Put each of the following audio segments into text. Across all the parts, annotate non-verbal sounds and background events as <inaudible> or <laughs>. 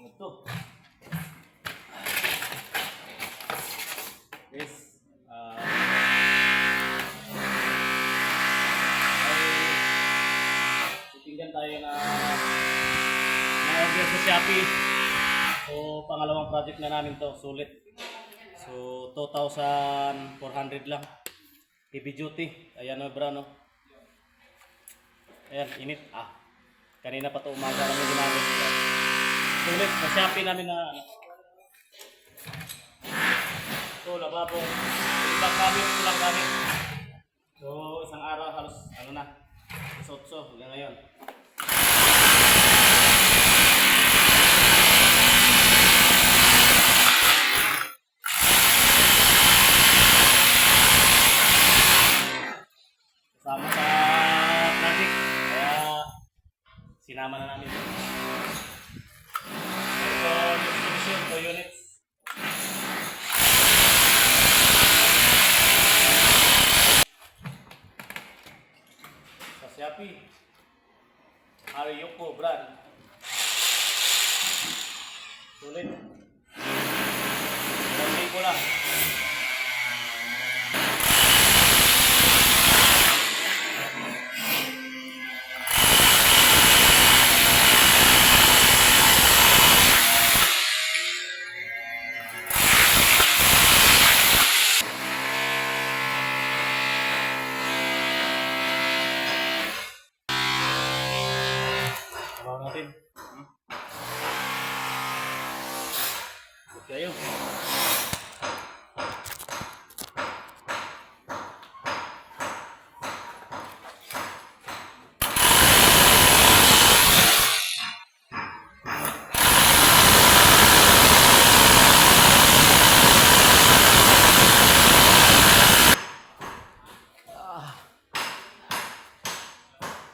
Ito. Yes. ay, titingnan tayo na na-order sa Shopee. So, pangalawang project na namin to, sulit. So, 2,400 lang. Heavy duty. Ayan o, bra, no? Ayan, init. Ah, kanina pa to umaga kami ginamit. Sulit, Shopee namin na ano. So, lababo. Ibang gamit ko lang gamit. So, isang araw halos, ano na, isotso hanggang ngayon. Kasama sa project. Kaya, sinama na namin. Distribution, 2 units. Sa brand. Sulit. Dalawang libo lang.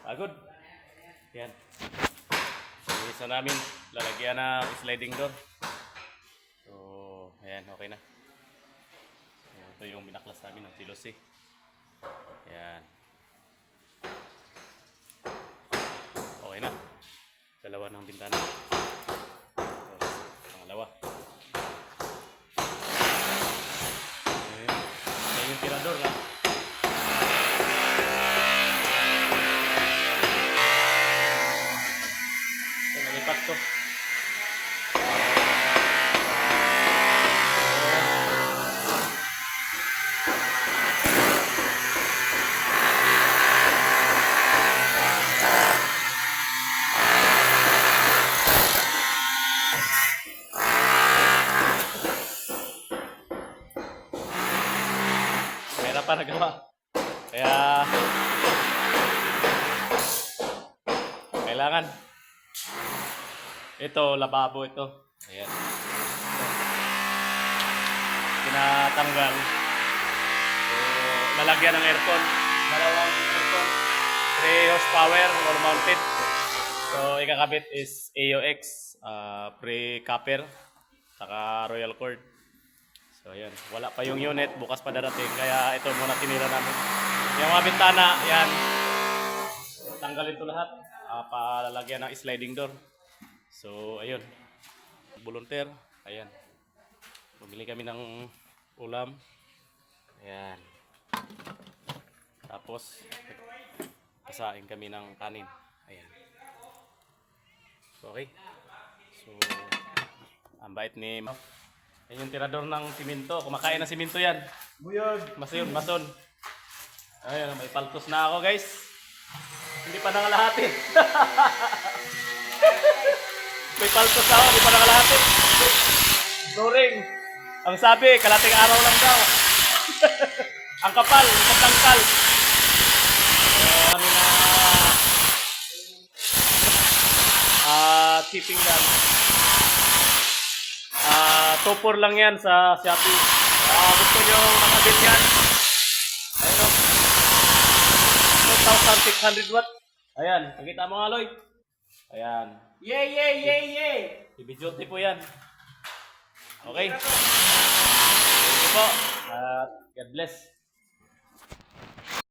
Pagod. Yan. Yung isa namin, lalagyan na sliding door. So, ayan, okay na. So, ito yung binaklas namin ng silos eh. Ayan. Okay na. Dalawa ng bintana. Meron pa nagawa. Kaya kailangan ito, lababo ito. Ayan. Tinatanggal. So, lalagyan ng aircon. Dalawang aircon. 3 horsepower or mounted. So, ikakabit is AOX, uh, pre-copper, saka royal cord. So, ayan. Wala pa yung unit. Bukas pa darating. Kaya ito muna tinira namin. Yung mga bintana, yan. Tanggalin to lahat. Uh, palalagyan ng sliding door. So, ayun. Volunteer. Ayan. Bumili kami ng ulam. Ayan. Tapos, kasain kami ng kanin. Ayan. Okay. So, ang bait ni Ma. Ayan yung tirador ng simento. Kumakain ng simento yan. Buyog! Mason, mason. Ayan, may paltos na ako guys. Hindi pa nangalahati. <laughs> may paltos na ako, hindi pa nangalahati. Loring. Ang sabi, kalating araw lang daw. <laughs> ang kapal, ang katangkal. Uh, kami na ah tipping topor lang yan sa Shopee. Ah, gusto nyo makabit yan? Ayun o. 2,600 watt. Ayan, nakita mo nga, Loy. Ayan. Yay, yay, yay, yay! Ibiduty po yan. Okay. Thank you po. At God bless.